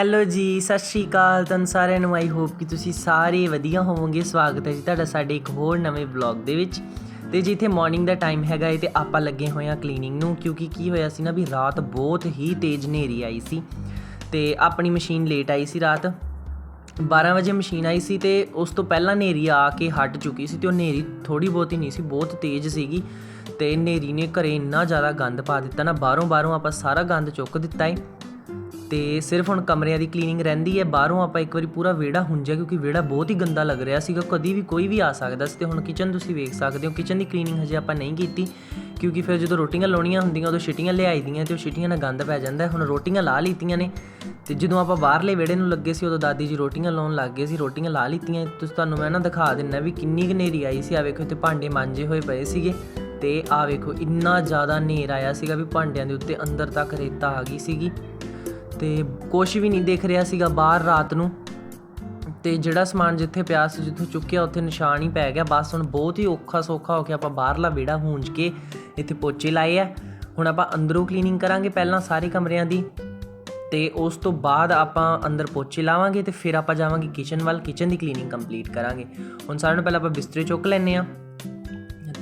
Hello ਜੀ, ਸਤਿ ਸ਼੍ਰੀ ਅਕਾਲ। ਤੁਹਾਨੂੰ ਸਾਰਿਆਂ ਨੂੰ ਆਈ ਹੋਪ ਕਿ ਤੁਸੀਂ ਸਾਰੇ ਵਧੀਆ ਹੋਵੋਗੇ। ਸਵਾਗਤ ਹੈ ਜੀ ਤੁਹਾਡਾ ਸਾਡੇ ਇੱਕ ਹੋਰ ਨਵੇਂ ਵਲੌਗ ਦੇ ਵਿੱਚ। ਤੇ ਜੀ ਇੱਥੇ ਮਾਰਨਿੰਗ ਦਾ ਟਾਈਮ ਹੈਗਾ ਏ ਤੇ ਆਪਾਂ ਲੱਗੇ ਹੋਏ ਆ ਕਲੀਨਿੰਗ ਨੂੰ, ਕਿਉਂਕਿ ਕੀ ਹੋਇਆ ਸੀ ਨਾ ਵੀ ਰਾਤ ਬਹੁਤ ਹੀ ਤੇਜ਼ ਹਨੇਰੀ ਆਈ ਸੀ। ਤੇ ਆਪਣੀ ਮਸ਼ੀਨ ਲੇਟ ਆਈ ਸੀ ਰਾਤ। 12 ਵਜੇ ਮਸ਼ੀਨ ਆਈ ਸੀ ਤੇ ਉਸ ਤੋਂ ਪਹਿਲਾਂ ਹਨੇਰੀ ਆ ਕੇ ਹਟ ਚੁੱਕੀ ਸੀ ਤੇ ਉਹ ਹਨੇਰੀ ਥੋੜੀ ਬਹੁਤੀ ਨਹੀਂ ਸੀ, ਬਹੁਤ ਤੇਜ਼ ਸੀਗੀ। ਤੇ ਹਨੇਰੀ ਨੇ ਘਰੇ ਇੰਨਾ ਜ਼ਿਆਦਾ ਗੰਦ ਪਾ ਦਿੱਤਾ ਨਾ ਬਾਹਰੋਂ ਬਾਹਰੋਂ ਆਪਾਂ ਸਾਰਾ ਗੰਦ ਚੁੱਕ ਦਿੱਤਾ ਏ। ਤੇ ਸਿਰਫ ਹੁਣ ਕਮਰਿਆਂ ਦੀ ਕਲੀਨਿੰਗ ਰਹਿੰਦੀ ਹੈ, ਬਾਹਰੋਂ ਆਪਾਂ ਇੱਕ ਵਾਰੀ ਪੂਰਾ ਵਿਹੜਾ ਹੁੰਜਿਆ ਕਿਉਂਕਿ ਵਿਹੜਾ ਬਹੁਤ ਹੀ ਗੰਦਾ ਲੱਗ ਰਿਹਾ ਸੀਗਾ, ਕਦੀ ਵੀ ਕੋਈ ਵੀ ਆ ਸਕਦਾ ਸੀ ਤੇ ਹੁਣ ਕਿਚਨ ਤੁਸੀਂ ਵੇਖ ਸਕਦੇ ਹੋ ਕਿਚਨ ਦੀ ਕਲੀਨਿੰਗ ਹਜੇ ਆਪਾਂ ਨਹੀਂ ਕੀਤੀ ਕਿਉਂਕਿ ਫਿਰ ਜਦੋਂ ਰੋਟੀਆਂ ਲਾਉਣੀਆਂ ਹੁੰਦੀਆਂ, ਉਦੋਂ ਛਿਟੀਆਂ ਲਿਆਈ ਦੀਆਂ ਤੇ ਉਹ ਛਿਟੀਆਂ ਨਾਲ ਗੰਦ ਪੈ ਜਾਂਦਾ ਹੁਣ ਰੋਟੀਆਂ ਲਾ ਲਈਤੀਆਂ ਨੇ ਤੇ ਜਦੋਂ ਆਪਾਂ ਬਾਹਰਲੇ ਵਿਹੜੇ ਨੂੰ ਲੱਗੇ ਸੀ, ਉਦੋਂ ਦਾਦੀ ਜੀ ਰੋਟੀਆਂ ਲਾਉਣ ਲੱਗ ਗਏ ਸੀ, ਰੋਟੀਆਂ ਲਾ ਲਈਤੀਆਂ। ਤੁਸੀਂ ਤੁਹਾਨੂੰ ਮੈਂ ਨਾ ਦਿਖਾ ਦਿੰਨਾ ਵੀ ਕਿੰਨੀ ਕੁ ਹਨੇਰੀ ਆਈ ਸੀ। ਆ ਵੇਖੋ ਤੇ ਭਾਂਡੇ ਮਾਂਜੇ ਹੋਏ ਪਏ ਸੀਗੇ ਤੇ ਆ ਵੇਖੋ, ਇੰਨਾ ਜ਼ਿਆਦਾ ਹਨੇਰ ਆਇਆ ਸੀਗਾ ਵੀ ਭਾਂਡਿਆਂ ਦੇ ਉੱਤੇ ਅੰਦਰ ਤੱਕ ਰੇਤਾ ਆ ਗਈ ਸੀਗੀ। ਤੇ ਕੁਝ ਵੀ ਨਹੀਂ ਦੇਖ ਰਿਹਾ ਸੀਗਾ ਬਾਹਰ ਰਾਤ ਨੂੰ। ਤੇ ਜਿਹੜਾ ਸਮਾਨ ਜਿੱਥੇ ਪਿਆ ਸੀ, ਜਿੱਥੋਂ ਚੁੱਕਿਆ, ਉੱਥੇ ਨਿਸ਼ਾਨ ਹੀ ਪੈ ਗਿਆ। ਬਸ ਹੁਣ ਬਹੁਤ ਹੀ ਔਖਾ ਸੌਖਾ ਹੋ ਕੇ ਆਪਾਂ ਬਾਹਰਲਾ ਵਿਹੜਾ ਹੂੰਜ ਕੇ ਇੱਥੇ ਪੋਚੇ ਲਾਏ ਆ। ਹੁਣ ਆਪਾਂ ਅੰਦਰੋਂ ਕਲੀਨਿੰਗ ਕਰਾਂਗੇ ਪਹਿਲਾਂ ਸਾਰੇ ਕਮਰਿਆਂ ਦੀ। ਤੇ ਉਸ ਤੋਂ ਬਾਅਦ ਆਪਾਂ ਅੰਦਰ ਪੋਚੇ ਲਾਵਾਂਗੇ ਤੇ ਫਿਰ ਆਪਾਂ ਜਾਵਾਂਗੇ ਕਿਚਨ ਵੱਲ। ਕਿਚਨ ਦੀ ਕਲੀਨਿੰਗ ਕੰਪਲੀਟ ਕਰਾਂਗੇ। ਹੁਣ ਸਾਰਿਆਂ ਨੂੰ ਪਹਿਲਾਂ ਆਪਾਂ ਬਿਸਤਰੇ ਚੁੱਕ ਲੈਨੇ ਆ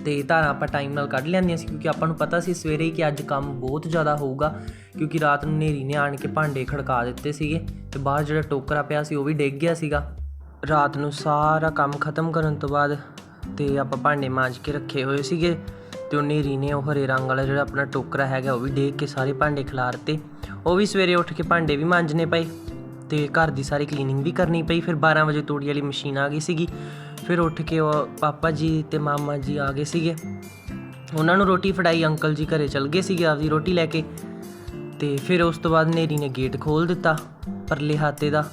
ਤੇ ਧਾਰਾਂ ਆਪਾਂ ਟਾਈਮ ਨਾਲ ਕੱਢ ਲੈਂਦੀਆਂ ਸੀ ਕਿਉਂਕਿ ਆਪਾਂ ਨੂੰ ਪਤਾ ਸੀ ਸਵੇਰੇ ਹੀ ਕਿ ਅੱਜ ਕੰਮ ਬਹੁਤ ਜ਼ਿਆਦਾ ਹੋਊਗਾ, ਕਿਉਂਕਿ ਰਾਤ ਨੂੰ ਹਨੇਰੀ ਨੇ ਆਣ ਕੇ ਭਾਂਡੇ ਖੜਕਾ ਦਿੱਤੇ ਸੀਗੇ ਤੇ ਬਾਹਰ ਜਿਹੜਾ ਟੋਕਰਾ ਪਿਆ ਸੀ ਉਹ ਵੀ ਡਿੱਗ ਗਿਆ ਸੀਗਾ। ਰਾਤ ਨੂੰ ਸਾਰਾ ਕੰਮ ਖਤਮ ਕਰਨ ਤੋਂ ਬਾਅਦ ਤੇ ਆਪਾਂ ਭਾਂਡੇ ਮਾਂਜ ਕੇ ਰੱਖੇ ਹੋਏ ਸੀਗੇ ਤੇ ਉਹ ਹਨੇਰੀ ਨੇ ਉਹ ਹਰੇ ਰੰਗ ਵਾਲਾ ਜਿਹੜਾ ਆਪਣਾ ਟੋਕਰਾ ਹੈਗਾ ਉਹ ਵੀ ਡੇਗ ਕੇ ਸਾਰੇ ਭਾਂਡੇ ਖਿਲਾਰਤੇ ਉਹ ਵੀ ਸਵੇਰੇ ਉੱਠ ਕੇ ਭਾਂਡੇ ਵੀ ਮਾਂਜਣੇ ਪਏ ਤੇ ਘਰ ਦੀ ਸਾਰੀ ਕਲੀਨਿੰਗ ਵੀ ਕਰਨੀ ਪਈ, ਫਿਰ 12 ਵਜੇ ਤੋੜੀ ਵਾਲੀ ਮਸ਼ੀਨ ਆ ਗਈ ਸੀਗੀ। ਫਿਰ ਉੱਠ ਕੇ ਉਹ ਪਾਪਾ ਜੀ ਤੇ ਮਾਮਾ ਜੀ ਆ ਗਏ ਸੀਗੇ। ਉਹਨਾਂ ਨੂੰ ਰੋਟੀ ਫੜਾਈ, ਅੰਕਲ ਜੀ ਘਰੇ ਚਲ ਗਏ ਸੀਗੇ ਆਪਦੀ ਰੋਟੀ ਲੈ ਕੇ। ਤੇ ਫਿਰ ਉਸ ਤੋਂ ਬਾਅਦ ਨੇਰੀ ਨੇ ਗੇਟ ਖੋਲ ਦਿੱਤਾ ਪਰਲੇ ਹਾਤੇ ਦਾ।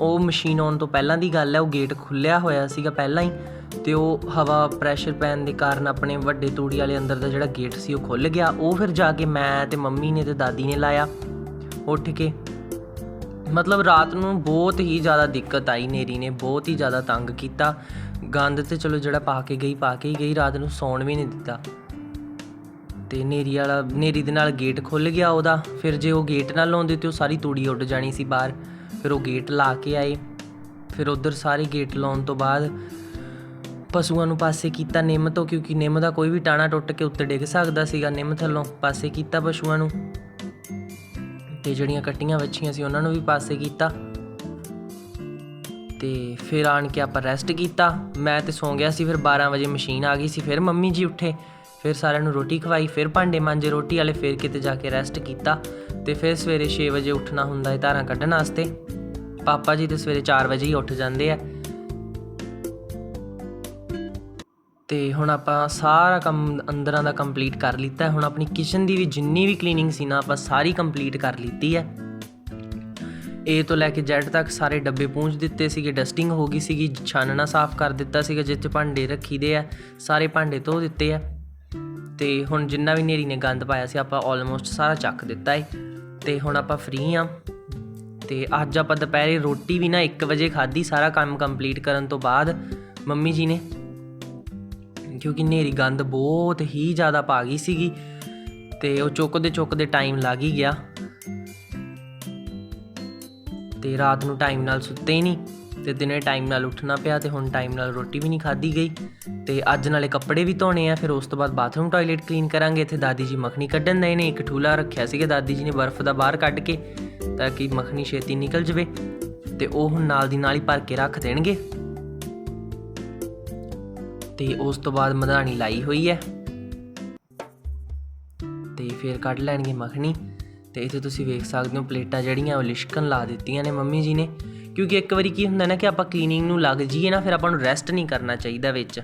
ਉਹ ਮਸ਼ੀਨ ਆਉਣ ਤੋਂ ਪਹਿਲਾਂ ਦੀ ਗੱਲ ਹੈ, ਉਹ ਗੇਟ ਖੁੱਲਿਆ ਹੋਇਆ ਸੀਗਾ ਪਹਿਲਾਂ ਹੀ ਤੇ ਉਹ ਹਵਾ ਪ੍ਰੈਸ਼ਰ ਪੈਣ ਦੇ ਕਾਰਨ ਆਪਣੇ ਵੱਡੇ ਤੂੜੀ ਵਾਲੇ ਅੰਦਰ ਦਾ ਜਿਹੜਾ ਗੇਟ ਸੀ ਉਹ ਖੁੱਲ ਗਿਆ। ਉਹ ਫਿਰ ਜਾ ਕੇ ਮੈਂ ਤੇ ਮੰਮੀ ਨੇ ਤੇ ਦਾਦੀ ਨੇ ਲਾਇਆ। ਉੱਠ ਕੇ ਮਤਲਬ ਰਾਤ ਨੂੰ ਬਹੁਤ ਹੀ ਜ਼ਿਆਦਾ ਦਿੱਕਤ ਆਈ ਨੇਰੀ ਨੇ, ਬਹੁਤ ਹੀ ਜ਼ਿਆਦਾ ਤੰਗ ਕੀਤਾ। ਗੰਦ ਤੇ ਚਲੋ ਜਿਹੜਾ ਪਾ ਕੇ ਗਈ, ਪਾ ਕੇ ਹੀ ਗਈ, ਰਾਤ ਨੂੰ ਸੌਣ ਵੀ ਨਹੀਂ ਦਿੱਤਾ। ਤੇ ਨੇਰੀ ਵਾਲਾ, ਨੇਰੀ ਦੇ ਨਾਲ ਗੇਟ ਖੁੱਲ ਗਿਆ ਉਹਦਾ। ਫਿਰ ਜੇ ਉਹ ਗੇਟ ਨਾਲ ਲਾਉਂਦੇ ਤੇ ਉਹ ਸਾਰੀ ਤੂੜੀ ਉੱਡ ਜਾਣੀ ਸੀ ਬਾਹਰ। ਫਿਰ ਉਹ ਗੇਟ ਲਾ ਕੇ ਆਏ। ਫਿਰ ਉਧਰ ਸਾਰੇ ਗੇਟ ਲਾਉਣ ਤੋਂ ਬਾਅਦ ਪਸ਼ੂਆਂ ਨੂੰ ਪਾਸੇ ਕੀਤਾ ਨਿੰਮ ਤੋਂ, ਕਿਉਂਕਿ ਨਿੰਮ ਦਾ ਕੋਈ ਵੀ ਟਾਣਾ ਟੁੱਟ ਕੇ ਉੱਤੇ ਡਿੱਗ ਸਕਦਾ ਸੀਗਾ। ਨਿੰਮ ਥੱਲੋਂ ਪਾਸੇ ਕੀਤਾ ਪਸ਼ੂਆਂ ਨੂੰ। ਤੇ ਜਿਹੜੀਆਂ ਕੱਟੀਆਂ ਵੱਛੀਆਂ ਸੀ ਉਹਨਾਂ ਨੂੰ ਵੀ ਪਾਸੇ ਕੀਤਾ। ਤੇ ਫਿਰ ਆਣ ਕੇ ਆਪਾਂ ਰੈਸਟ ਕੀਤਾ। ਮੈਂ ਤੇ ਸੌਂ ਗਿਆ ਸੀ, ਫਿਰ 12 ਵਜੇ ਮਸ਼ੀਨ ਆ ਗਈ ਸੀ, ਫਿਰ ਮੰਮੀ ਜੀ ਉੱਠੇ। ਫਿਰ ਸਾਰਿਆਂ ਨੂੰ ਰੋਟੀ ਖਵਾਈ, ਫਿਰ ਭਾਂਡੇ ਮਾਂਜੇ, ਰੋਟੀ ਵਾਲੇ ਫਿਰ ਕਿਤੇ ਜਾ ਕੇ ਰੈਸਟ ਕੀਤਾ। ਤੇ ਫਿਰ ਸਵੇਰੇ 6 ਵਜੇ ਉੱਠਣਾ ਹੁੰਦਾ ਹੈ ਧਾਰਾਂ ਕੱਢਣ ਵਾਸਤੇ। ਪਾਪਾ ਜੀ ਤੇ ਸਵੇਰੇ 4 ਵਜੇ ਹੀ ਉੱਠ ਜਾਂਦੇ ਆ। ਤੇ ਹੁਣ ਆਪਾਂ ਸਾਰਾ ਕੰਮ ਅੰਦਰਾਂ ਦਾ ਕੰਪਲੀਟ ਕਰ ਲਿੱਤਾ ਹੁਣ ਆਪਣੀ ਕਿਚਨ ਦੀ ਵੀ ਜਿੰਨੀ ਵੀ ਕਲੀਨਿੰਗ ਸੀ ਨਾ, ਆਪਾਂ ਸਾਰੀ ਕੰਪਲੀਟ ਕਰ ਲਿੱਤੀ ਹੈ। ਏ ਤੋਂ ਲੈ ਕੇ Z ਤੱਕ ਸਾਰੇ ਡੱਬੇ ਪੂੰਝ ਦਿੱਤੇ ਸੀਗੇ ਡਸਟਿੰਗ ਹੋ ਗਈ ਸੀਗੀ, ਛਾਨਣਾ ਸਾਫ਼ ਕਰ ਦਿੱਤਾ ਸੀਗਾ ਜਿੱਥੇ ਭਾਂਡੇ ਰੱਖੀਦੇ ਆ, ਸਾਰੇ ਭਾਂਡੇ ਧੋ ਦਿੱਤੇ ਆ। ਤੇ ਹੁਣ ਜਿੰਨਾ ਵੀ ਨੇਰੀ ਨੇ ਗੰਦ ਪਾਇਆ ਸੀ, ਆਪਾਂ ਆਲਮੋਸਟ ਸਾਰਾ ਚੱਕ ਦਿੱਤਾ ਏ। ਤੇ ਹੁਣ ਆਪਾਂ ਫ੍ਰੀ ਆ। ਤੇ ਅੱਜ ਆਪਾਂ ਦੁਪਹਿਰੇ ਰੋਟੀ ਵੀ ਨਾ 1 ਵਜੇ ਖਾਧੀ, ਸਾਰਾ ਕੰਮ ਕੰਪਲੀਟ ਕਰਨ ਤੋਂ ਬਾਅਦ ਮੰਮੀ ਜੀ ਨੇ। ਕਿਉਂਕਿ ਨੇਰੀ ਗੰਦ ਬਹੁਤ ਹੀ ਜ਼ਿਆਦਾ ਪਾ ਗਈ ਸੀਗੀ ਤੇ ਉਹ ਚੁੱਕਦੇ ਚੁੱਕਦੇ ਟਾਈਮ ਲੱਗ ਹੀ ਗਿਆ। ਤੇ ਰਾਤ ਨੂੰ ਟਾਈਮ ਨਾਲ ਸੁੱਤੇ ਹੀ ਨਹੀਂ ਤੇ ਦਿਨੇ ਟਾਈਮ ਨਾਲ ਉੱਠਣਾ ਪਿਆ ਤੇ ਹੁਣ ਟਾਈਮ ਨਾਲ ਰੋਟੀ ਵੀ ਨਹੀਂ ਖਾਧੀ ਗਈ। ਤੇ ਅੱਜ ਨਾਲੇ ਕੱਪੜੇ ਵੀ ਧੋਣੇ ਆ, ਫਿਰ ਉਸ ਤੋਂ ਬਾਅਦ ਬਾਥਰੂਮ ਟਾਇਲਟ ਕਲੀਨ ਕਰਾਂਗੇ। ਇੱਥੇ ਦਾਦੀ ਜੀ ਮੱਖਣੀ ਕੱਢਣ ਦੇ ਨੇ, ਇੱਕ ਠੂਲਾ ਰੱਖਿਆ ਸੀਗਾ, ਦਾਦੀ ਜੀ ਨੇ ਬਰਫ਼ ਦਾ ਬਾਹਰ ਕੱਢ ਕੇ ਤਾਂ ਕਿ ਮੱਖਣੀ ਛੇਤੀ ਨਿਕਲ ਜਵੇ ਤੇ ਉਹ ਹੁਣ ਨਾਲ ਦੀ ਨਾਲ ਹੀ ਭਰ ਕੇ ਰੱਖ ਦੇਣਗੇ। ਤੇ ਉਸ ਤੋਂ ਬਾਅਦ ਮਧਾਣੀ ਲਾਈ ਹੋਈ ਹੈ। ਤੇ ਫਿਰ ਕੱਢ ਲੈਣਗੇ ਮੱਖਣੀ। ਤੇ ਇੱਥੇ ਤੁਸੀਂ ਵੇਖ ਸਕਦੇ ਹੋ ਪਲੇਟਾਂ ਜਿਹੜੀਆਂ ਉਹ ਲਿਸ਼ਕਣ ਲਾ ਦਿੱਤੀਆਂ ਨੇ ਮੰਮੀ ਜੀ ਨੇ। ਕਿਉਂਕਿ ਇੱਕ ਵਾਰੀ ਕੀ ਹੁੰਦਾ ਨਾ ਕਿ ਆਪਾਂ ਕਲੀਨਿੰਗ ਨੂੰ ਲੱਗ ਜਾਈਏ ਨਾ, ਫਿਰ ਆਪਾਂ ਨੂੰ ਰੈਸਟ ਨਹੀਂ ਕਰਨਾ ਚਾਹੀਦਾ ਵਿੱਚ।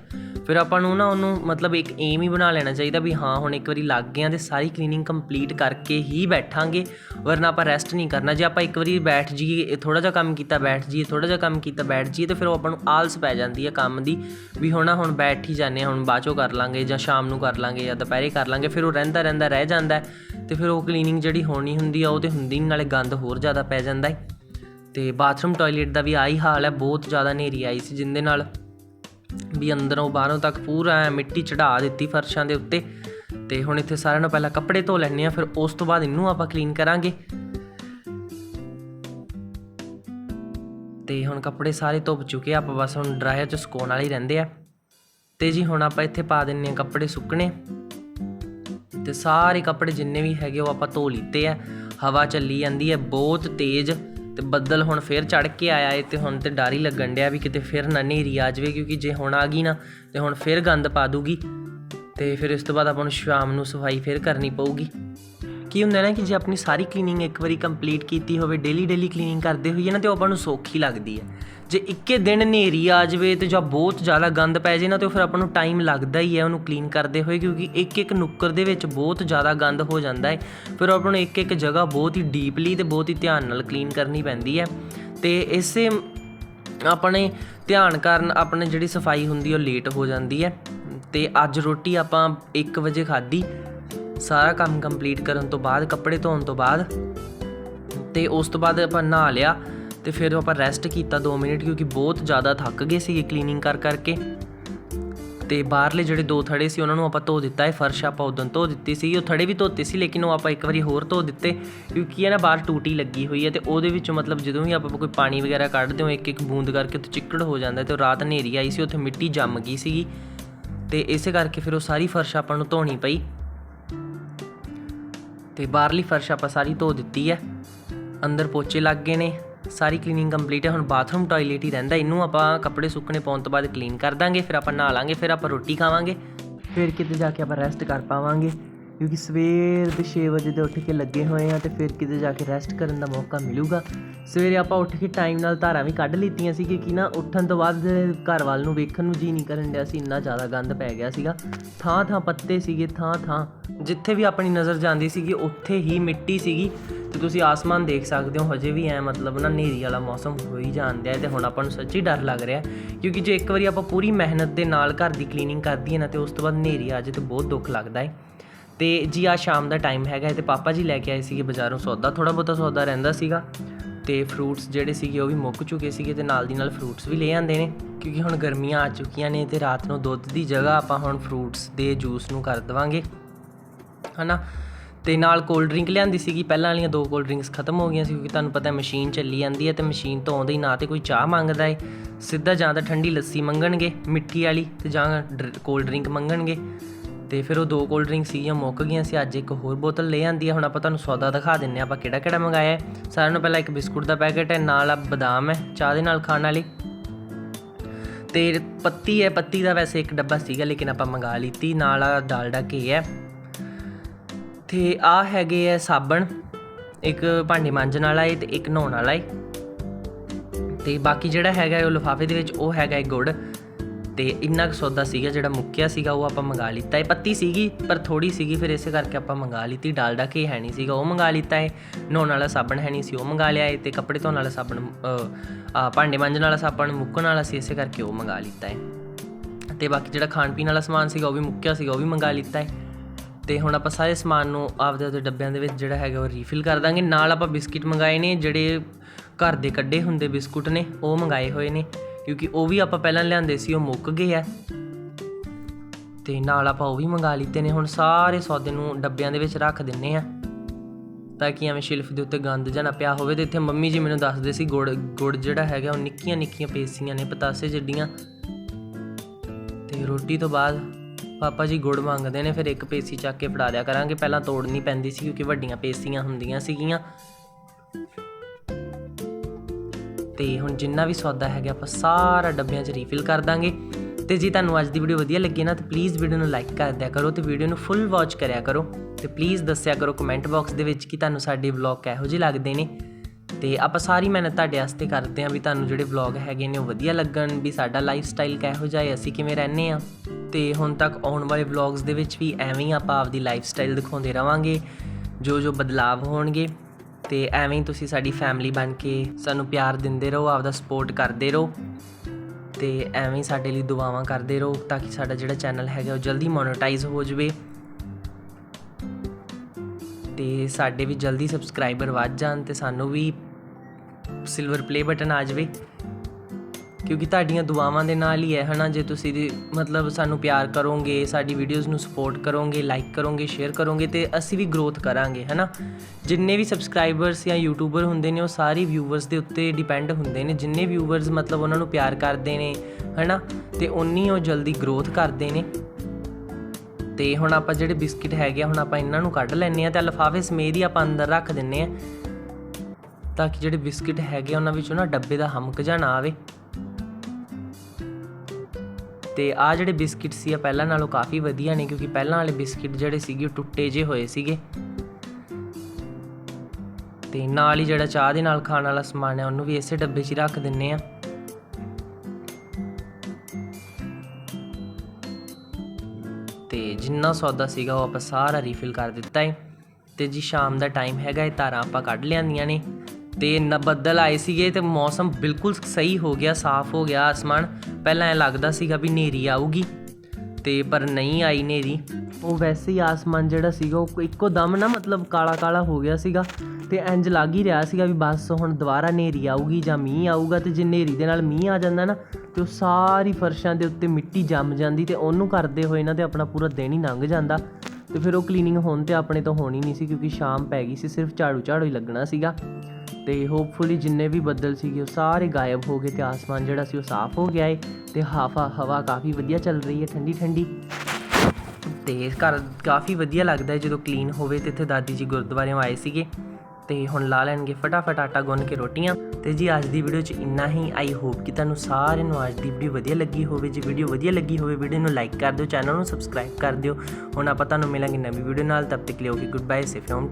ਫਿਰ ਆਪਾਂ ਨੂੰ ਨਾ ਉਹਨੂੰ ਮਤਲਬ ਇੱਕ ਏਮ ਹੀ ਬਣਾ ਲੈਣਾ ਚਾਹੀਦਾ ਵੀ ਹਾਂ, ਹੁਣ ਇੱਕ ਵਾਰੀ ਲੱਗ ਗਿਆ ਤੇ ਸਾਰੀ ਕਲੀਨਿੰਗ ਕੰਪਲੀਟ ਕਰਕੇ ਹੀ ਬੈਠਾਂਗੇ, ਵਰਨਾ ਆਪਾਂ ਰੈਸਟ ਨਹੀਂ ਕਰਨਾ। ਜੇ ਆਪਾਂ ਇੱਕ ਵਾਰੀ ਬੈਠ ਜਾਈਏ ਥੋੜਾ ਜਿਹਾ ਕੰਮ ਕੀਤਾ, ਬੈਠ ਜਾਈਏ ਥੋੜਾ ਜਿਹਾ ਕੰਮ ਕੀਤਾ, ਬੈਠ ਜਾਈਏ ਤੇ ਫਿਰ ਉਹ ਆਪਾਂ ਨੂੰ ਆਲਸ ਪੈ ਜਾਂਦੀ ਹੈ ਕੰਮ ਦੀ ਵੀ ਹੁਣ ਹੁਣ ਬੈਠ ਹੀ ਜਾਂਦੇ ਹਾਂ, ਹੁਣ ਬਾਅਦ ਚੋਂ ਕਰ ਲਾਂਗੇ ਜਾਂ ਸ਼ਾਮ ਨੂੰ ਕਰ ਲਾਂਗੇ ਜਾਂ ਦੁਪਹਿਰੇ ਕਰ ਲਾਂਗੇ, ਫਿਰ ਉਹ ਰਹਿੰਦਾ ਰਹਿੰਦਾ, ਰਹਿ ਜਾਂਦਾ ਹੈ ਤੇ ਫਿਰ ਉਹ ਕਲੀਨਿੰਗ ਜਿਹੜੀ ਹੋਣੀ ਹੁੰਦੀ ਆ, ਉਹ ਤੇ ਹੁੰਦੀ ਨਾਲੇ ਗੰਦ ਹੋਰ ਜ਼ਿਆਦਾ ਪੈ ਜਾਂਦਾ ਹੈ। ਤੇ ਬਾਥਰੂਮ ਟਾਇਲਟ ਦਾ ਵੀ ਆਹੀ ਹਾਲ ਹੈ, ਬਹੁਤ ਜ਼ਿਆਦਾ ਹਨੇਰੀ ਆਈ ਸੀ ਜਿੰਦੇ ਨਾਲ। ਵੀ ਅੰਦਰੋਂ ਬਾਹਰੋਂ ਤੱਕ ਪੂਰਾ ਮਿੱਟੀ ਚੜਾ ਦਿੱਤੀ ਫਰਸ਼ਾਂ ਦੇ ਉੱਤੇ। ਤੇ ਹੁਣ ਇੱਥੇ ਸਾਰਿਆਂ ਨੂੰ ਪਹਿਲਾਂ ਕੱਪੜੇ ਧੋ ਲੈਣੇ ਆ ਫਿਰ ਉਸ ਤੋਂ ਬਾਅਦ ਇਹਨੂੰ ਆਪਾਂ ਕਲੀਨ ਕਰਾਂਗੇ। ਹੁਣ ਕੱਪੜੇ ਸਾਰੇ ਧੁੱਪ ਚੁੱਕੇ ਆਪਾਂ ਬਸ ਹੁਣ ਡਰਾਇਰ 'ਚ ਸੁਕਾਉਣ ਵਾਲੇ ਰਹਿੰਦੇ ਆ। ਤੇ ਜੀ ਹੁਣ ਆਪਾਂ ਇੱਥੇ ਪਾ ਦਿੰਨੇ ਆ ਕੱਪੜੇ ਸੁੱਕਣੇ। ਤੇ ਸਾਰੇ ਕੱਪੜੇ ਜਿੰਨੇ ਵੀ ਹੈਗੇ ਉਹ ਆਪਾਂ ਧੋ ਲਿੱਤੇ ਆ। ਹਵਾ ਚੱਲੀ ਜਾਂਦੀ ਹੈ, ਬਹੁਤ ਤੇਜ਼। ਤੇ ਬੱਦਲ ਹੁਣ ਫੇਰ ਚੜ ਕੇ ਆਇਆ ਏ ਤੇ ਹੁਣ ਤੇ ਡਰ ਹੀ ਲੱਗਣ ਡਿਆ ਵੀ ਕਿਤੇ ਫਿਰ ਨਾ ਹਨੇਰੀ ਆ ਜਾਵੇ ਕਿਉਂਕਿ ਜੇ ਹੁਣ ਆ ਗਈ ਨਾ ਤੇ ਹੁਣ ਫੇਰ ਗੰਦ ਪਾ ਦੂਗੀ। ਤੇ ਫਿਰ ਇਸ ਤੋਂ ਬਾਅਦ ਆਪਾਂ ਨੂੰ ਸ਼ਾਮ ਨੂੰ ਸਫ਼ਾਈ ਫੇਰ ਕਰਨੀ ਪਊਗੀ। ਕੀ ਹੁੰਦਾ ਨਾ ਕਿ ਜੇ ਆਪਣੀ ਸਾਰੀ ਕਲੀਨਿੰਗ ਇੱਕ ਵਾਰੀ ਕੰਪਲੀਟ ਕੀਤੀ ਹੋਵੇ ਡੇਲੀ ਡੇਲੀ ਕਲੀਨਿੰਗ ਕਰਦੇ ਹੋਈਏ ਨਾ ਤੇ ਉਹ ਆਪਾਂ ਨੂੰ ਸੌਖੀ ਲੱਗਦੀ ਹੈ। ਜੇ ਇੱਕੇ ਦਿਨ ਹਨੇਰੀ ਆ ਜਾਵੇ ਤੇ ਜਾਂ ਬਹੁਤ ਜ਼ਿਆਦਾ ਗੰਦ ਪੈ ਜੇ ਨਾ, ਤੇ ਉਹ ਫਿਰ ਆਪਾਂ ਨੂੰ ਟਾਈਮ ਲੱਗਦਾ ਹੀ ਹੈ ਉਹਨੂੰ ਕਲੀਨ ਕਰਦੇ ਹੋਏ, ਕਿਉਂਕਿ ਇੱਕ ਇੱਕ ਨੁੱਕਰ ਦੇ ਵਿੱਚ ਬਹੁਤ ਜ਼ਿਆਦਾ ਗੰਦ ਹੋ ਜਾਂਦਾ ਹੈ। ਫਿਰ ਆਪਾਂ ਨੂੰ ਇੱਕ ਇੱਕ ਜਗ੍ਹਾ ਬਹੁਤ ਹੀ ਡੀਪਲੀ ਤੇ ਬਹੁਤ ਹੀ ਧਿਆਨ ਨਾਲ ਕਲੀਨ ਕਰਨੀ ਪੈਂਦੀ ਹੈ। ਤੇ ਇਸੇ ਆਪਣੇ ਧਿਆਨ ਕਾਰਨ ਆਪਣੇ ਜਿਹੜੀ ਸਫ਼ਾਈ ਹੁੰਦੀ ਉਹ ਲੇਟ ਹੋ ਜਾਂਦੀ ਹੈ। ਤੇ ਅੱਜ ਰੋਟੀ ਆਪਾਂ 1 ਵਜੇ ਖਾਧੀ, ਸਾਰਾ ਕੰਮ ਕੰਪਲੀਟ ਕਰਨ ਤੋਂ ਬਾਅਦ, ਕੱਪੜੇ ਧੋਣ ਤੋਂ ਬਾਅਦ, ਤੇ ਉਸ ਤੋਂ ਬਾਅਦ ਆਪਾਂ ਨਹਾ ਲਿਆ। ਤੇ ਫਿਰ ਆਪਾਂ ਰੈਸਟ ਕੀਤਾ 2 ਮਿੰਟ ਕਿਉਂਕਿ ਬਹੁਤ ਜ਼ਿਆਦਾ ਥੱਕ ਗਏ ਸੀਗੇ ਕਲੀਨਿੰਗ ਕਰ ਕਰਕੇ। ਤੇ ਬਾਹਰਲੇ ਜਿਹੜੇ ਦੋ ਥੜੇ ਸੀ, ਉਹਨਾਂ ਨੂੰ ਆਪਾਂ ਧੋ ਦਿੱਤਾ ਹੈ, ਫਰਸ਼ ਆਪਾਂ ਉਦੋਂ ਧੋ ਦਿੱਤੀ ਸੀ, ਉਹ ਥੜੇ ਵੀ ਧੋਤੇ ਸੀ, ਲੇਕਿਨ ਉਹ ਆਪਾਂ ਇੱਕ ਵਾਰੀ ਹੋਰ ਧੋ ਦਿੱਤੇ, ਕਿਉਂਕਿ ਇਹ ਨਾ, ਬਾਹਰ ਟੂਟੀ ਲੱਗੀ ਹੋਈ ਹੈ ਤੇ ਉਹਦੇ ਵਿੱਚੋਂ ਮਤਲਬ ਜਦੋਂ ਵੀ ਆਪਾਂ ਕੋਈ ਪਾਣੀ ਵਗੈਰਾ ਕੱਢਦੇ ਹਾਂ ਇੱਕ ਇੱਕ ਬੂੰਦ ਕਰਕੇ ਉੱਥੇ ਚਿੱਕੜ ਹੋ ਜਾਂਦਾ ਤੇ ਉਹ ਰਾਤ ਹਨੇਰੀ ਆਈ ਸੀ, ਉੱਥੇ ਮਿੱਟੀ ਜੰਮ ਗਈ ਸੀਗੀ। ਤੇ ਇਸੇ ਕਰਕੇ ਫਿਰ ਉਹ ਸਾਰੀ ਫਰਸ਼ ਆਪਾਂ ਨੂੰ ਧੋਣੀ ਪਈ। ਤੇ ਬਾਹਰਲੀ ਫਰਸ਼ ਆਪਾਂ ਸਾਰੀ ਧੋ ਦਿੱਤੀ ਹੈ। ਅੰਦਰ ਪੋਚੇ ਲੱਗ ਗਏ ਨੇ। ਸਾਰੀ ਕਲੀਨਿੰਗ ਕੰਪਲੀਟ ਹੈ, ਹੁਣ ਬਾਥਰੂਮ ਟਾਇਲਟ ਹੀ ਰਹਿੰਦਾ, ਇਹਨੂੰ ਆਪਾਂ ਕੱਪੜੇ ਸੁੱਕਣੇ ਪਾਉਣ ਤੋਂ ਬਾਅਦ ਕਲੀਨ ਕਰ ਦਾਂਗੇ, ਫਿਰ ਆਪਾਂ ਨਹਾ ਲਾਂਗੇ, ਫਿਰ ਆਪਾਂ ਰੋਟੀ ਖਾਵਾਂਗੇ, ਫਿਰ ਕਿਤੇ ਜਾ ਕੇ ਆਪਾਂ ਰੈਸਟ ਕਰ ਪਾਵਾਂਗੇ, ਕਿਉਂਕਿ ਸਵੇਰ ਦੇ 6 ਵਜੇ ਦੇ ਉੱਠ ਕੇ ਲੱਗੇ ਹੋਏ ਆ ਤੇ ਫਿਰ ਕਿਤੇ ਜਾ ਕੇ ਰੈਸਟ ਕਰਨ ਦਾ ਮੌਕਾ ਮਿਲੂਗਾ। ਸਵੇਰੇ ਆਪਾਂ ਉੱਠ ਕੇ ਟਾਈਮ ਨਾਲ ਧਾਰਾਂ ਵੀ ਕੱਢ ਲਈਤੀਆਂ ਸੀ ਕਿ ਨਾ ਉੱਠਣ ਤੋਂ ਬਾਅਦ ਘਰ ਵੱਲ ਨੂੰ ਵੇਖਣ ਨੂੰ ਜੀ ਨਹੀਂ ਕਰਨ ਡਿਆ ਸੀ, ਇੰਨਾ ਜ਼ਿਆਦਾ ਗੰਦ ਪੈ ਗਿਆ ਸੀਗਾ। ਥਾਂ ਥਾਂ ਪੱਤੇ ਸੀਗੇ ਥਾਂ ਥਾਂ ਜਿੱਥੇ ਵੀ ਆਪਣੀ ਨਜ਼ਰ ਜਾਂਦੀ ਸੀਗੀ, ਉੱਥੇ ਹੀ ਮਿੱਟੀ ਸੀਗੀ। ਤੇ ਤੁਸੀਂ ਆਸਮਾਨ ਦੇਖ ਸਕਦੇ ਹੋ, ਹਜੇ ਵੀ ਐ ਮਤਲਬ ਨਾ ਹਨੇਰੀ ਵਾਲਾ ਮੌਸਮ ਹੋ ਹੀ ਜਾਂਦਾ ਹੈ ਤੇ ਹੁਣ ਆਪਾਂ ਨੂੰ ਸੱਚੀ ਡਰ ਲੱਗ ਰਿਹਾ ਕਿਉਂਕਿ ਜੇ ਇੱਕ ਵਾਰੀ ਆਪਾਂ ਪੂਰੀ ਮਿਹਨਤ ਦੇ ਨਾਲ ਘਰ ਦੀ ਕਲੀਨਿੰਗ ਕਰਦੀ ਹੈ ਨਾ ਤੇ ਉਸ ਤੋਂ ਬਾਅਦ ਹਨੇਰੀ ਆ ਜਾਏ ਤੇ ਬਹੁਤ ਦੁੱਖ ਲੱਗਦਾ ਹੈ। ਤੇ ਜੀ ਆ ਸ਼ਾਮ ਦਾ ਟਾਈਮ ਹੈਗਾ ਤੇ ਪਾਪਾ ਜੀ ਲੈ ਕੇ ਆਏ ਸੀਗੇ ਬਾਜ਼ਾਰੋਂ ਸੌਦਾ ਥੋੜਾ ਬਹੁਤਾ ਸੌਦਾ ਰਹਿੰਦਾ ਸੀਗਾ ਤੇ ਫਰੂਟਸ ਜਿਹੜੇ ਸੀਗੇ ਉਹ ਵੀ ਮੁੱਕ ਚੁੱਕੇ ਸੀਗੇ ਤੇ ਨਾਲ ਦੀ ਨਾਲ ਫਰੂਟਸ ਵੀ ਲੈ ਆਂਦੇ ਨੇ, ਕਿਉਂਕਿ ਹੁਣ ਗਰਮੀਆਂ ਆ ਚੁੱਕੀਆਂ ਨੇ ਤੇ ਰਾਤ ਨੂੰ ਦੁੱਧ ਦੀ ਜਗ੍ਹਾ ਆਪਾਂ ਹੁਣ ਫਰੂਟਸ ਦੇ ਜੂਸ ਨੂੰ ਕਰ ਦਵਾਂਗੇ। ਹਨਾ? ਤੇ ਨਾਲ ਕੋਲਡ ਡਰਿੰਕ ਲਿਆਂਦੀ ਸੀਗੀ। ਪਹਿਲਾਂ ਵਾਲੀਆਂ ਦੋ ਕੋਲਡ ਡਰਿੰਕਸ ਖਤਮ ਹੋ ਗਈਆਂ ਸੀ, ਕਿਉਂਕਿ ਤੁਹਾਨੂੰ ਪਤਾ ਮਸ਼ੀਨ ਚੱਲੀ ਜਾਂਦੀ ਹੈ ਤੇ ਮਸ਼ੀਨ ਤੋਂ ਆਉਂਦੇ ਹੀ ਨਾ ਤੇ ਕੋਈ ਚਾਹ ਮੰਗਦਾ ਏ। ਸਿੱਧਾ ਜਾਂ ਤਾਂ ਠੰਡੀ ਲੱਸੀ ਮੰਗਣਗੇ, ਮਿੱਠੀ ਵਾਲੀ ਤੇ ਜਾਂ ਕੋਲਡ ਡਰਿੰਕ ਮੰਗਣਗੇ। ਤੇ ਫਿਰ ਉਹ ਦੋ ਕੋਲਡ ਡਰਿੰਕ ਸੀਗੀਆਂ, ਮੁੱਕ ਗਈਆਂ ਸੀ, ਅੱਜ ਇੱਕ ਹੋਰ ਬੋਤਲ ਲੈ ਆਂਦੀ ਹੈ। ਹੁਣ ਆਪਾਂ ਤੁਹਾਨੂੰ ਸੌਦਾ ਦਿਖਾ ਦਿੰਨੇ ਆ ਆਪਾਂ ਕਿਹੜਾ ਕਿਹੜਾ ਮੰਗਾਇਆ ਸਾਰਿਆਂ ਨੂੰ ਪਹਿਲਾਂ ਇੱਕ ਬਿਸਕੁਟ ਦਾ ਪੈਕੇਟ ਹੈ, ਨਾਲ ਆ ਬਦਾਮ ਹੈ, ਚਾਹ ਦੇ ਨਾਲ ਖਾਣ ਵਾਲੀ। ਤੇ ਪੱਤੀ ਹੈ, ਪੱਤੀ ਦਾ ਵੈਸੇ ਇੱਕ ਡੱਬਾ ਸੀਗਾ, ਲੇਕਿਨ ਆਪਾਂ ਮੰਗਾ ਲਈਤੀ ਨਾਲ ਆ ਡਾਲਡਾ ਘੀ ਹੈ। ਤੇ ਆ ਹੈਗੇ ਆ ਸਾਬਣ, ਇੱਕ ਭਾਂਡੇ ਮਾਂਜਣ ਵਾਲਾ ਏ ਤੇ ਇੱਕ ਨਹਾਉਣ ਵਾਲਾ ਏ। ਤੇ ਬਾਕੀ ਜਿਹੜਾ ਹੈਗਾ ਉਹ ਲਿਫਾਫੇ ਦੇ ਵਿੱਚ ਉਹ ਹੈਗਾ ਏ ਗੁੜ। ਤੇ ਇੰਨਾ ਕੁ ਸੌਦਾ ਸੀਗਾ ਜਿਹੜਾ ਮੁੱਕਿਆ ਸੀਗਾ, ਉਹ ਆਪਾਂ ਮੰਗਾ ਲਿੱਤਾ ਏ। ਪੱਤੀ ਸੀਗੀ, ਪਰ ਥੋੜੀ ਸੀਗੀ, ਫਿਰ ਇਸੇ ਕਰਕੇ ਆਪਾਂ ਮੰਗਾ ਲਿੱਤੀ। ਡਾਲਡਾ ਘੀ ਹੈ ਨਹੀਂ ਸੀਗਾ, ਉਹ ਮੰਗਾ ਲਿੱਤਾ ਏ। ਨਹਾਉਣ ਵਾਲਾ ਸਾਬਣ ਹੈ ਨਹੀਂ ਸੀ, ਉਹ ਮੰਗਾ ਲਿਆ ਏ। ਤੇ ਕੱਪੜੇ ਧੋਣ ਵਾਲਾ ਸਾਬਣ ਆ ਭਾਂਡੇ ਮਾਂਜਣ ਵਾਲਾ ਸਾਬਣ, ਮੁੱਕਣ ਵਾਲਾ ਸੀ, ਇਸੇ ਕਰਕੇ ਉਹ ਮੰਗਾ ਲਿੱਤਾ ਏ। ਤੇ ਬਾਕੀ ਜਿਹੜਾ ਖਾਣ ਪੀਣ ਵਾਲਾ ਸਮਾਨ ਸੀਗਾ, ਉਹ ਵੀ ਮੁੱਕਿਆ ਸੀਗਾ, ਉਹ ਵੀ ਮੰਗਾ ਲਿੱਤਾ ਏ। ਤੇ ਹੁਣ ਆਪਾਂ ਸਾਰੇ ਸਮਾਨ ਨੂੰ ਆਪਦੇ ਆਪਦੇ ਡੱਬਿਆਂ ਦੇ ਵਿੱਚ ਜਿਹੜਾ ਹੈਗਾ ਉਹ ਰੀਫਿਲ ਕਰ ਦਾਂਗੇ। ਨਾਲ ਆਪਾਂ ਬਿਸਕਿਟ ਮੰਗਾਏ ਨੇ, ਜਿਹੜੇ ਘਰ ਦੇ ਕੱਢੇ ਹੁੰਦੇ ਬਿਸਕੁਟ ਨੇ, ਉਹ ਮੰਗਾਏ ਹੋਏ ਨੇ। ਕਿਉਂਕਿ ਉਹ ਵੀ ਆਪਾਂ ਪਹਿਲਾਂ ਲਿਆਂਦੇ ਸੀ, ਉਹ ਮੁੱਕ ਗਏ ਆ। ਤੇ ਨਾਲ ਆਪਾਂ ਉਹ ਵੀ ਮੰਗਾ ਲਿੱਤੇ ਨੇ। ਹੁਣ ਸਾਰੇ ਸੌਦੇ ਨੂੰ ਡੱਬਿਆਂ ਦੇ ਵਿੱਚ ਰੱਖ ਦਿੰਨੇ ਆ। ਤਾਂ ਕਿ ਐਵੇਂ ਸ਼ਿਲਫ ਦੇ ਉੱਤੇ ਗੰਦ ਜਾਂ ਨਾ ਪਿਆ ਹੋਵੇ। ਤੇ ਇੱਥੇ ਮੰਮੀ ਜੀ ਮੈਨੂੰ ਦੱਸਦੇ ਸੀ, ਗੁੜ ਗੁੜ ਜਿਹੜਾ ਹੈਗਾ ਉਹ ਨਿੱਕੀਆਂ ਨਿੱਕੀਆਂ ਪੇਸੀਆਂ ਨੇ, ਪਤਾਸੇ ਜਿੱਡੀਆਂ। ਤੇ ਰੋਟੀ ਤੋਂ ਬਾਅਦ ਪਾਪਾ ਜੀ ਗੁੜ ਮੰਗਦੇ ਨੇ, ਫਿਰ ਇੱਕ ਪੇਸੀ ਚੱਕ ਕੇ ਫੜਾ ਦਿਆ ਕਰਾਂਗੇ। ਪਹਿਲਾਂ ਤੋੜਨੀ ਪੈਂਦੀ ਸੀ, ਕਿਉਂਕਿ ਵੱਡੀਆਂ ਪੇਸੀਆਂ ਹੁੰਦੀਆਂ ਸੀਗੀਆਂ। ਤੇ ਹੁਣ ਜਿੰਨਾ ਵੀ ਸੌਦਾ ਹੈਗਾ, ਆਪਾਂ ਸਾਰਾ ਡੱਬਿਆਂ 'ਚ ਰੀਫਿਲ ਕਰ ਦਾਂਗੇ। ਤੇ ਜੇ ਤੁਹਾਨੂੰ ਅੱਜ ਦੀ ਵੀਡੀਓ ਵਧੀਆ ਲੱਗੀ ਨਾ, ਤਾਂ ਪਲੀਜ਼ ਵੀਡੀਓ ਨੂੰ ਲਾਈਕ ਕਰ ਦਿਆ ਕਰੋ ਤੇ ਵੀਡੀਓ ਨੂੰ ਫੁੱਲ ਵਾਚ ਕਰਿਆ ਕਰੋ। ਤੇ ਪਲੀਜ਼ ਦੱਸਿਆ ਕਰੋ ਕਮੈਂਟ ਬਾਕਸ ਦੇ ਵਿੱਚ ਕਿ ਤੁਹਾਨੂੰ ਸਾਡੇ ਵਲੌਗ ਕਿਹੋ ਜਿਹੇ ਲੱਗਦੇ ਨੇ। ਤੇ ਆਪਾਂ ਸਾਰੀ ਮਿਹਨਤ ਤੁਹਾਡੇ ਵਾਸਤੇ ਕਰਦੇ ਆਂ ਵੀ ਤੁਹਾਨੂੰ ਜਿਹੜੇ ਵਲੌਗ ਹੈਗੇ ਨੇ ਉਹ ਵਧੀਆ ਲੱਗਣ, ਵੀ ਸਾਡਾ ਲਾਈਫ ਸਟਾਈਲ ਕਿਹੋ ਜਿਹਾ ਹੈ, ਅਸੀਂ ਕਿਵੇਂ ਰਹਿੰਦੇ ਆ ਤੇ ਹੁਣ ਤੱਕ ਆਉਣ ਵਾਲੇ ਵਲੌਗਸ ਦੇ ਵਿੱਚ ਵੀ ਐਵੇਂ ਹੀ ਆਪਾਂ ਆਪਦੀ ਲਾਈਫ ਸਟਾਈਲ ਦਿਖਾਉਂਦੇ ਰਵਾਂਗੇ, ਜੋ ਜੋ ਬਦਲਾਵ ਹੋਣਗੇ। ਤੇ ਐਵੇਂ ਹੀ ਤੁਸੀਂ ਸਾਡੀ ਫੈਮਿਲੀ ਬਣ ਕੇ ਸਾਨੂੰ ਪਿਆਰ ਦਿੰਦੇ ਰਹੋ, ਆਪਦਾ ਸਪੋਰਟ ਕਰਦੇ ਰਹੋ। ਤੇ ਐਵੇਂ ਹੀ ਸਾਡੇ ਲਈ ਦੁਆਵਾਂ ਕਰਦੇ ਰਹੋ, ਤਾਂ ਕਿ ਸਾਡਾ ਜਿਹੜਾ ਚੈਨਲ ਹੈਗਾ ਉਹ ਜਲਦੀ ਮੋਨੇਟਾਈਜ਼ ਹੋ ਜਾਵੇ। ਤੇ ਸਾਡੇ ਵੀ ਜਲਦੀ ਸਬਸਕ੍ਰਾਈਬਰ ਵੱਧ ਜਾਣ ਤੇ ਸਾਨੂੰ ਵੀ ਸਿਲਵਰ ਪਲੇ ਬਟਨ ਆ ਜਾਵੇ। ਕਿਉਂਕਿ ਤੁਹਾਡੀਆਂ ਦੁਆਵਾਂ ਦੇ ਨਾਲ ਹੀ ਹੈ, ਹਨਾ? ਜੇ ਤੁਸੀਂ ਮਤਲਬ ਸਾਨੂੰ ਪਿਆਰ ਕਰੋਗੇ, ਸਾਡੀ ਵੀਡੀਓਜ਼ ਨੂੰ ਸਪੋਰਟ ਕਰੋਗੇ ਲਾਈਕ ਕਰੋਗੇ ਸ਼ੇਅਰ ਕਰੋਗੇ, ਤੇ ਅਸੀਂ ਵੀ ਗਰੋਥ ਕਰਾਂਗੇ, ਹਨਾ? ਜਿੰਨੇ ਵੀ ਸਬਸਕ੍ਰਾਈਬਰਸ ਜਾਂ ਯੂਟਿਊਬਰ ਹੁੰਦੇ ਨੇ, ਉਹ ਸਾਰੇ ਵਿਊਵਰਸ ਦੇ ਉੱਤੇ ਡਿਪੈਂਡ ਹੁੰਦੇ ਨੇ। ਜਿੰਨੇ ਵਿਊਵਰਸ ਮਤਲਬ ਉਹਨਾਂ ਨੂੰ ਪਿਆਰ ਕਰਦੇ ਨੇ, ਹਨਾ? ਤੇ ਉਨੀ ਉਹ ਜਲਦੀ ਗਰੋਥ ਕਰਦੇ ਨੇ। ਤੇ ਹੁਣ ਆਪਾਂ ਜਿਹੜੇ ਬਿਸਕਿਟ ਹੈਗੇ ਆ, ਹੁਣ ਆਪਾਂ ਇਹਨਾਂ ਨੂੰ ਕੱਢ ਲੈਣੇ ਆ ਤੇ ਲਫ਼ਾਫੇ ਸਮੇਤ ਹੀ ਆਪਾਂ ਅੰਦਰ ਰੱਖ ਦਿੰਨੇ ਆ। ਤਾਂ ਕਿ ਜਿਹੜੇ ਬਿਸਕਿਟ ਹੈਗੇ ਆ, ਉਹਨਾਂ ਵਿੱਚੋਂ ਨਾ ਡੱਬੇ ਦਾ ਹਮਕ ਜਾਂ ਨਾ ਆਵੇ। ਤੇ ਆ ਜਿਹੜੇ ਬਿਸਕਿਟ ਸੀ ਆ ਪਹਿਲਾਂ ਨਾਲੋਂ ਕਾਫੀ ਵਧੀਆ ਨੇ, ਕਿਉਂਕਿ ਪਹਿਲਾਂ ਵਾਲੇ ਬਿਸਕਿਟ ਜਿਹੜੇ ਸੀਗੇ, ਉਹ ਟੁੱਟੇ ਜੇ ਹੋਏ ਸੀਗੇ। ਤੇ ਨਾਲ ਹੀ ਜਿਹੜਾ ਚਾਹ ਦੇ ਨਾਲ ਖਾਣ ਵਾਲਾ ਸਮਾਨ ਹੈ, ਉਹਨੂੰ ਵੀ ਇਸੇ ਡੱਬੇ 'ਚ ਹੀ ਰੱਖ ਦਿੰਨੇ ਆ। ਤੇ ਜਿੰਨਾ ਸੌਦਾ ਸੀਗਾ, ਉਹ ਆਪਾਂ ਸਾਰਾ ਰੀਫਿਲ ਕਰ ਦਿੱਤਾ ਹੈ ਤੇ ਜੀ, ਸ਼ਾਮ ਦਾ ਟਾਈਮ ਹੈਗਾ ਇਹ ਤਾਰਾਂ ਆਪਾਂ ਕੱਢ ਲਿਆਂਦੀਆਂ ਨੇ। ਤੇ ਨਾ ਬੱਦਲ ਆਏ ਸੀਗੇ ਤੇ ਮੌਸਮ ਬਿਲਕੁਲ ਸਹੀ ਹੋ ਗਿਆ, ਸਾਫ਼ ਹੋ ਗਿਆ ਆਸਮਾਨ। ਪਹਿਲਾਂ ਐ ਲੱਗਦਾ ਸੀਗਾ ਵੀ ਨੇਰੀ ਆਊਗੀ ਤੇ ਪਰ ਨਹੀਂ ਆਈ ਨੇਰੀ ਉਹ ਵੈਸੇ ਹੀ ਆਸਮਾਨ ਜਿਹੜਾ ਸੀਗਾ, ਉਹ ਇੱਕੋ ਦਮ ਨਾ ਮਤਲਬ ਕਾਲਾ ਕਾਲਾ ਹੋ ਗਿਆ ਸੀਗਾ ਤੇ ਇੰਜ ਲੱਗ ਹੀ ਰਿਹਾ ਸੀਗਾ ਵੀ ਬਸ ਹੁਣ ਦੁਬਾਰਾ ਨੇਰੀ ਆਊਗੀ ਜਾਂ ਮੀਂਹ ਆਊਗਾ ਤੇ ਜੇ ਨੇਰੀ ਦੇ ਨਾਲ ਮੀਂਹ ਆ ਜਾਂਦਾ ਨਾ ਤੇ ਉਹ ਸਾਰੀ ਫਰਸ਼ਾਂ ਦੇ ਉੱਤੇ ਮਿੱਟੀ ਜੰਮ ਜਾਂਦੀ ਤੇ ਉਹਨੂੰ ਕਰਦੇ ਹੋਏ ਨਾ ਤੇ ਆਪਣਾ ਪੂਰਾ ਦਿਨ ਹੀ ਲੰਘ ਜਾਂਦਾ। ਤੇ ਫਿਰ ਉਹ ਕਲੀਨਿੰਗ ਹੋਣ ਤੇ ਆਪਣੇ ਤੋਂ ਹੋਣੀ ਨਹੀਂ ਸੀ ਕਿਉਂਕਿ ਸ਼ਾਮ ਪੈ ਗਈ ਸੀ, ਸਿਰਫ ਝਾੜੂ ਝਾੜੂ ਹੀ ਲੱਗਣਾ ਸੀਗਾ। ਤੇ ਹੋਪਫੁਲੀ ਜਿੰਨੇ ਵੀ ਬੱਦਲ ਸੀਗੇ ਉਹ ਸਾਰੇ ਗਾਇਬ ਹੋ ਗਏ ਤੇ ਆਸਮਾਨ ਜਿਹੜਾ ਸੀ ਉਹ ਸਾਫ਼ ਹੋ ਗਿਆ ਏ ਤੇ ਹਾਫਾ, ਹਵਾ ਕਾਫੀ ਵਧੀਆ ਚੱਲ ਰਹੀ ਹੈ ਠੰਡੀ ਠੰਡੀ। ਤੇ ਘਰ ਕਾਫੀ ਵਧੀਆ ਲੱਗਦਾ ਹੈ ਜਦੋਂ ਕਲੀਨ ਹੋਵੇ ਤੇ ਇੱਥੇ ਦਾਦੀ ਜੀ ਗੁਰਦੁਆਰੇ ਆਏ ਸੀਗੇ। ਤੇ ਹੁਣ ਲਾ ਲੈਣਗੇ ਫਟਾਫਟ ਆਟਾ ਗੁੰਨ ਕੇ ਰੋਟੀਆਂ। ਤੇ ਜੀ ਅੱਜ ਦੀ ਵੀਡੀਓ 'ਚ ਇੰਨਾ ਹੀ ਆਈ ਹੋਪ ਕਿ ਤੁਹਾਨੂੰ ਸਾਰਿਆਂ ਨੂੰ ਅੱਜ ਦੀ ਵੀਡੀਓ ਵਧੀਆ ਲੱਗੀ ਹੋਵੇ। ਜੇ ਵੀਡੀਓ ਵਧੀਆ ਲੱਗੀ ਹੋਵੇ ਵੀਡੀਓ ਨੂੰ ਲਾਈਕ ਕਰ ਦਿਓ ਚੈਨਲ ਨੂੰ ਸਬਸਕ੍ਰਾਈਬ ਕਰ ਦਿਓ। ਹੁਣ ਆਪਾਂ ਤੁਹਾਨੂੰ ਮਿਲਾਂਗੇ ਨਵੀਂ ਵੀਡੀਓ ਨਾਲ, ਤਬ ਤੱਕ ਲਈ okay good bye safe home